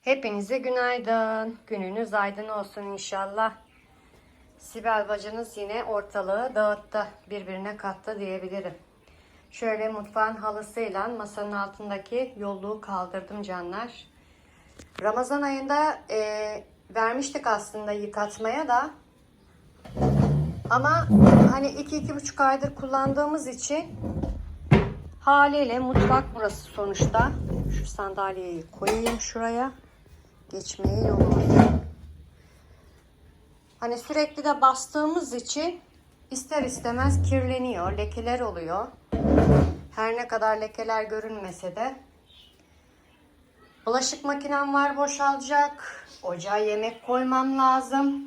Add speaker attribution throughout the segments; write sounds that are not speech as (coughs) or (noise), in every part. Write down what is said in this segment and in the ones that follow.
Speaker 1: Hepinize günaydın. Gününüz aydın olsun inşallah. Sibel bacınız yine ortalığı dağıttı. Birbirine kattı diyebilirim. Şöyle mutfağın halısıyla masanın altındaki yolluğu kaldırdım canlar. Ramazan ayında e, vermiştik aslında yıkatmaya da. Ama hani iki iki buçuk aydır kullandığımız için haliyle mutfak burası sonuçta. Şu sandalyeyi koyayım şuraya. Geçmeye yolu var. Hani sürekli de bastığımız için ister istemez kirleniyor, lekeler oluyor. Her ne kadar lekeler görünmese de. Bulaşık makinem var boşalacak. Ocağa yemek koymam lazım.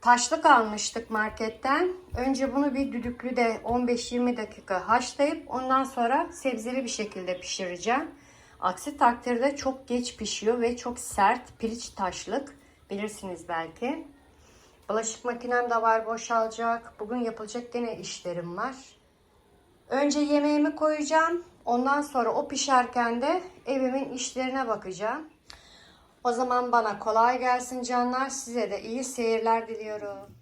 Speaker 1: Taşlık almıştık marketten. Önce bunu bir düdüklüde 15-20 dakika haşlayıp ondan sonra sebzeli bir şekilde pişireceğim. Aksi takdirde çok geç pişiyor ve çok sert piliç taşlık. Bilirsiniz belki. Bulaşık makinem de var boşalacak. Bugün yapılacak gene işlerim var. Önce yemeğimi koyacağım. Ondan sonra o pişerken de evimin işlerine bakacağım. O zaman bana kolay gelsin canlar. Size de iyi seyirler diliyorum.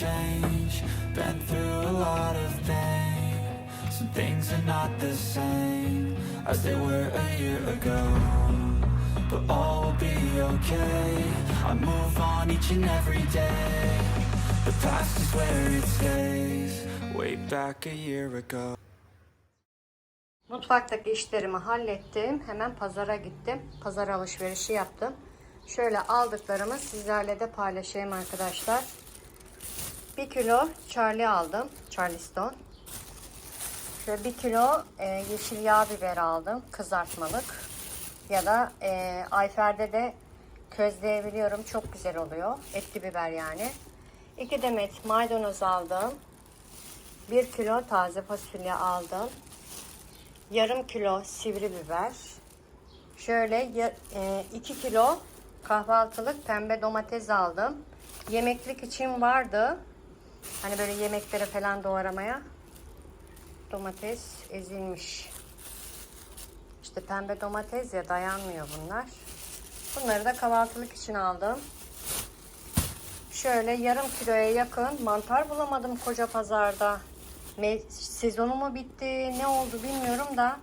Speaker 2: Change, been through a lot of pain. Some things are not the same as they were a year ago. But all will be okay. I move on each and every day. The past is where it stays, way back a year ago.
Speaker 1: Mutfaktaki işlerimi hallettim. Hemen pazara gittim. Pazar alışverişi yaptım. Şöyle aldıklarımı sizlerle de paylaşayım arkadaşlar. 1 kilo Charlie aldım. Charleston. Şöyle 1 kilo e, yeşil yağ biber aldım. Kızartmalık. Ya da e, Ayfer'de de közleyebiliyorum. Çok güzel oluyor. Etli biber yani. 2 demet maydanoz aldım. 1 kilo taze fasulye aldım. Yarım kilo sivri biber. Şöyle 2 kilo kahvaltılık pembe domates aldım. Yemeklik için vardı. Hani böyle yemeklere falan doğramaya. Domates ezilmiş. İşte pembe domates ya dayanmıyor bunlar. Bunları da kahvaltılık için aldım. Şöyle yarım kiloya yakın mantar bulamadım koca pazarda. Sezonu mu bitti ne oldu bilmiyorum da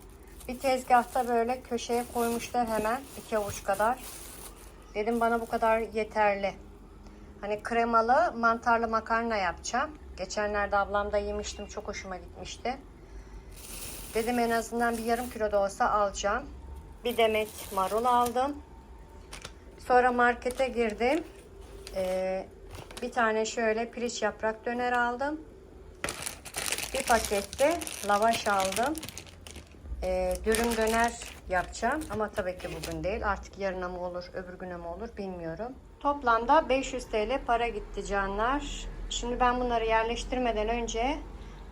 Speaker 1: bir tezgahta böyle köşeye koymuşlar hemen iki avuç kadar. Dedim bana bu kadar yeterli. Hani kremalı mantarlı makarna yapacağım. Geçenlerde ablamda yemiştim çok hoşuma gitmişti. Dedim en azından bir yarım kilo da olsa alacağım. Bir demet marul aldım. Sonra markete girdim. Ee, bir tane şöyle piliç yaprak döner aldım. Bir pakette lavaş aldım. Ee, dürüm döner yapacağım ama tabii ki bugün değil. Artık yarına mı olur, öbür güne mi olur bilmiyorum. Toplamda 500 TL para gitti canlar. Şimdi ben bunları yerleştirmeden önce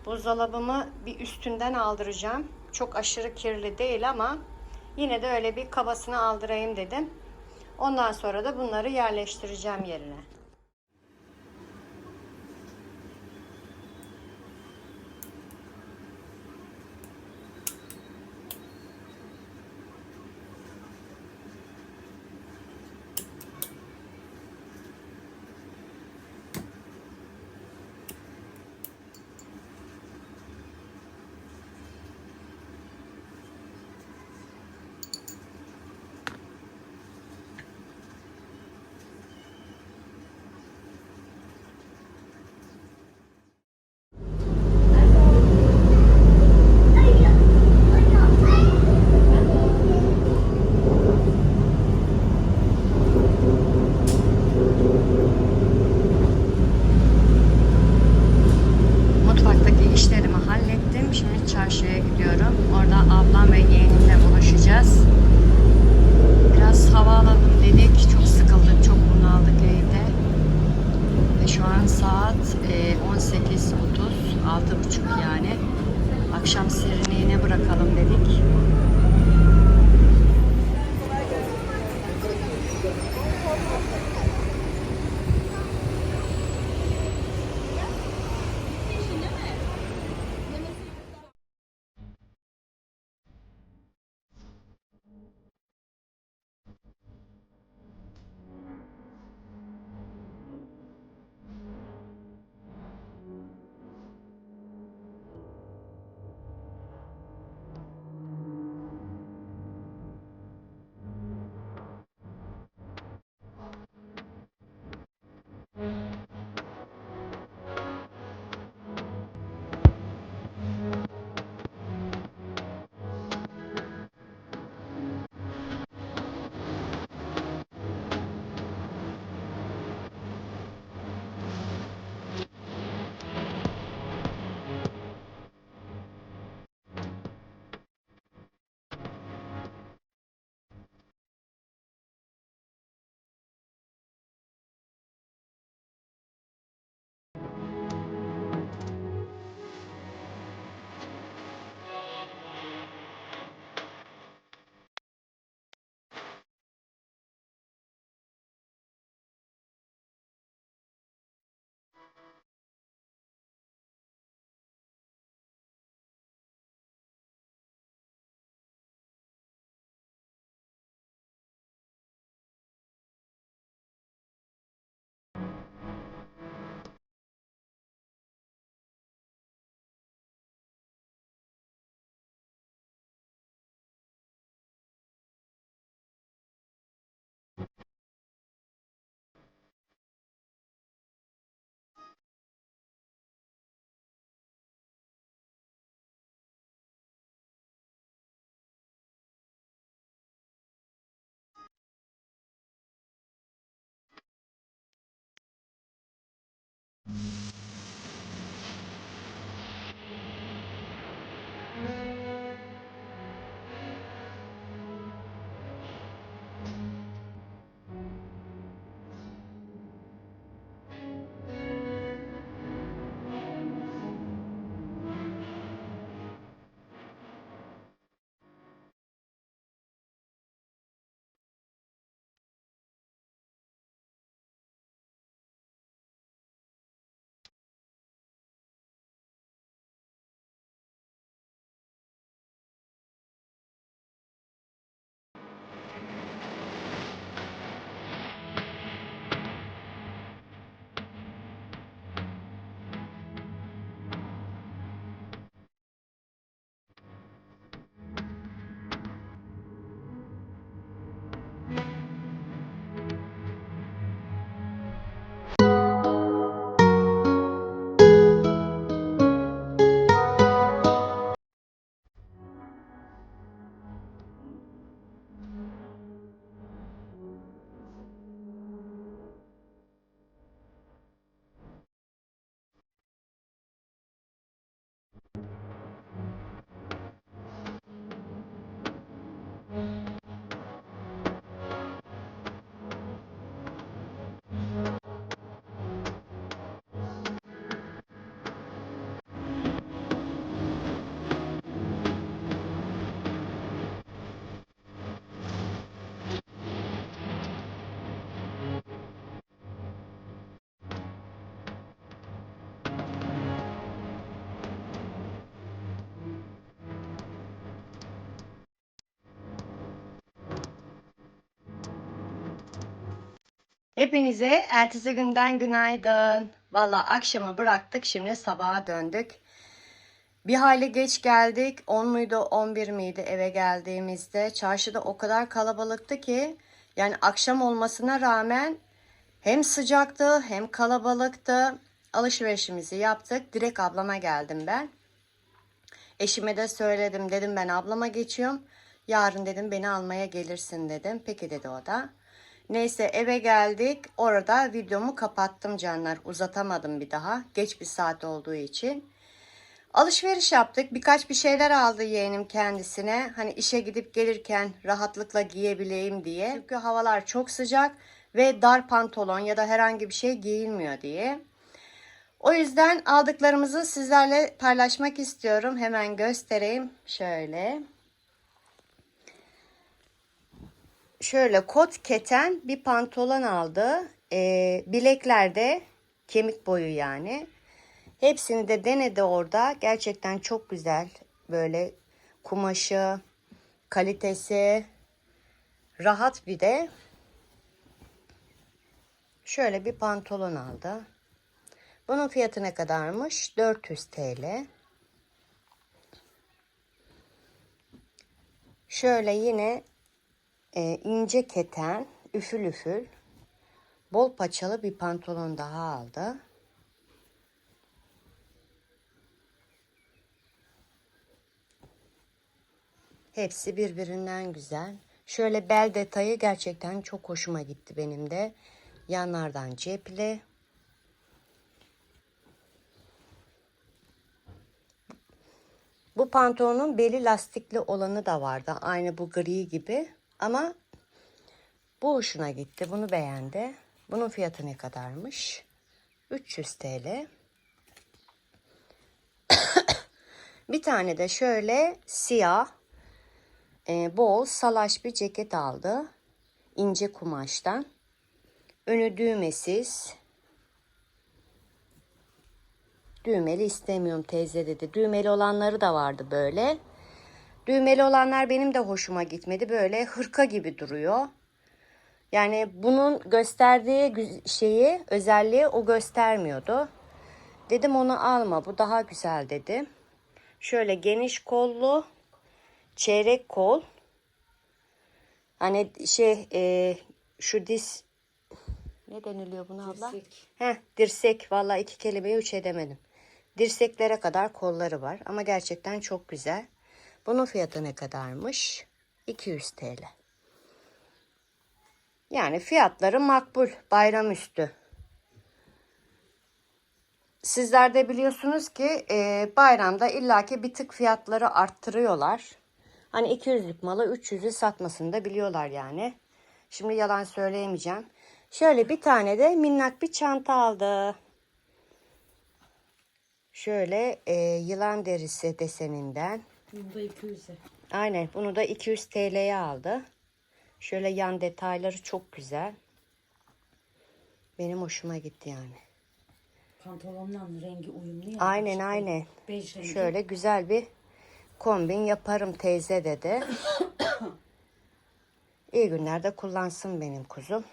Speaker 1: buzdolabımı bir üstünden aldıracağım. Çok aşırı kirli değil ama yine de öyle bir kabasını aldırayım dedim. Ondan sonra da bunları yerleştireceğim yerine. Mm-hmm. Hepinize ertesi günden günaydın. Valla akşamı bıraktık şimdi sabaha döndük. Bir hayli geç geldik. 10 muydu 11 miydi eve geldiğimizde. Çarşıda o kadar kalabalıktı ki yani akşam olmasına rağmen hem sıcaktı hem kalabalıktı. Alışverişimizi yaptık. Direkt ablama geldim ben. Eşime de söyledim. Dedim ben ablama geçiyorum. Yarın dedim beni almaya gelirsin dedim. Peki dedi o da. Neyse eve geldik. Orada videomu kapattım canlar. Uzatamadım bir daha. Geç bir saat olduğu için. Alışveriş yaptık. Birkaç bir şeyler aldı yeğenim kendisine. Hani işe gidip gelirken rahatlıkla giyebileyim diye. Çünkü havalar çok sıcak ve dar pantolon ya da herhangi bir şey giyilmiyor diye. O yüzden aldıklarımızı sizlerle paylaşmak istiyorum. Hemen göstereyim. Şöyle. Şöyle kot keten bir pantolon aldı. Ee, bileklerde kemik boyu yani. Hepsini de denedi orada. Gerçekten çok güzel. Böyle kumaşı, kalitesi, rahat bir de. Şöyle bir pantolon aldı. Bunun fiyatı ne kadarmış? 400 TL. Şöyle yine e, ince keten, üfül üfül, bol paçalı bir pantolon daha aldı. Hepsi birbirinden güzel. Şöyle bel detayı gerçekten çok hoşuma gitti benim de. Yanlardan cepli. Bu pantolonun beli lastikli olanı da vardı. Aynı bu gri gibi. Ama bu hoşuna gitti. Bunu beğendi. Bunun fiyatı ne kadarmış? 300 TL. (coughs) bir tane de şöyle siyah e, bol salaş bir ceket aldı. İnce kumaştan. Önü düğmesiz. Düğmeli istemiyorum teyze dedi. Düğmeli olanları da vardı böyle. Düğmeli olanlar benim de hoşuma gitmedi. Böyle hırka gibi duruyor. Yani bunun gösterdiği şeyi, özelliği o göstermiyordu. Dedim onu alma bu daha güzel dedi. Şöyle geniş kollu, çeyrek kol. Hani şey e, şu diz ne deniliyor buna abla?
Speaker 3: Dirsek.
Speaker 1: Heh, dirsek. Vallahi iki kelimeyi üç edemedim. Dirseklere kadar kolları var ama gerçekten çok güzel. Bunun fiyatı ne kadarmış? 200 TL. Yani fiyatları makbul, bayram üstü. sizler de biliyorsunuz ki e, bayramda illaki bir tık fiyatları arttırıyorlar. Hani 200'lük malı 300'ü satmasını da biliyorlar yani. Şimdi yalan söyleyemeyeceğim. Şöyle bir tane de minnak bir çanta aldı. Şöyle e, yılan derisi deseninden.
Speaker 3: Bunda 200'e.
Speaker 1: Aynen bunu da 200 TL'ye aldı. Şöyle yan detayları çok güzel. Benim hoşuma gitti yani.
Speaker 3: Pantolonla rengi uyumlu ya.
Speaker 1: Aynen
Speaker 3: İşte
Speaker 1: aynen.
Speaker 3: Bej rengi.
Speaker 1: Şöyle güzel bir kombin yaparım teyze dedi. (coughs) İyi günlerde kullansın benim kuzum.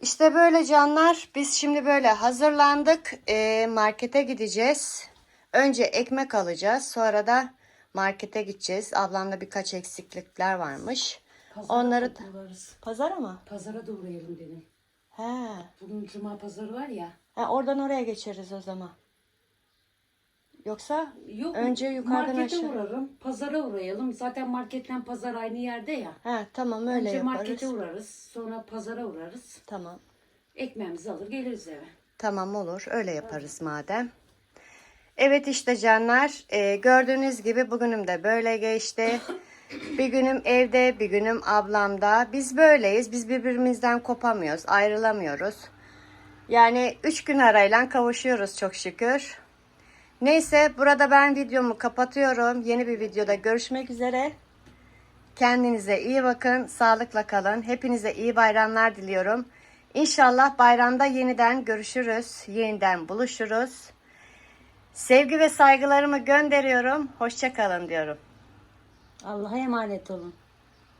Speaker 1: İşte böyle canlar. Biz şimdi böyle hazırlandık. Ee, markete gideceğiz. Önce ekmek alacağız. Sonra da markete gideceğiz. Ablamda birkaç eksiklikler varmış.
Speaker 3: Pazara
Speaker 1: Onları
Speaker 3: da uğrarız.
Speaker 1: Pazara mı?
Speaker 3: Pazara da uğrayalım dedim.
Speaker 1: He.
Speaker 3: Bugün cuma pazarı var ya.
Speaker 1: Ha, oradan oraya geçeriz o zaman. Yoksa
Speaker 3: Yok
Speaker 1: Önce yukarıdan
Speaker 3: markete
Speaker 1: aşağı.
Speaker 3: uğrarım. Pazara uğrayalım. Zaten marketten pazar aynı yerde ya.
Speaker 1: ha tamam öyle
Speaker 3: Önce
Speaker 1: yaparız.
Speaker 3: markete uğrarız. Sonra pazara uğrarız.
Speaker 1: Tamam.
Speaker 3: Ekmeğimizi alır geliriz eve.
Speaker 1: Tamam olur. Öyle yaparız madem. Evet işte canlar. e, gördüğünüz gibi bugünüm de böyle geçti. Bir günüm evde, bir günüm ablamda. Biz böyleyiz. Biz birbirimizden kopamıyoruz, ayrılamıyoruz. Yani üç gün arayla kavuşuyoruz çok şükür. Neyse burada ben videomu kapatıyorum. Yeni bir videoda görüşmek üzere. Kendinize iyi bakın, sağlıkla kalın. Hepinize iyi bayramlar diliyorum. İnşallah bayramda yeniden görüşürüz, yeniden buluşuruz. Sevgi ve saygılarımı gönderiyorum. Hoşça kalın diyorum.
Speaker 3: Allah'a emanet olun.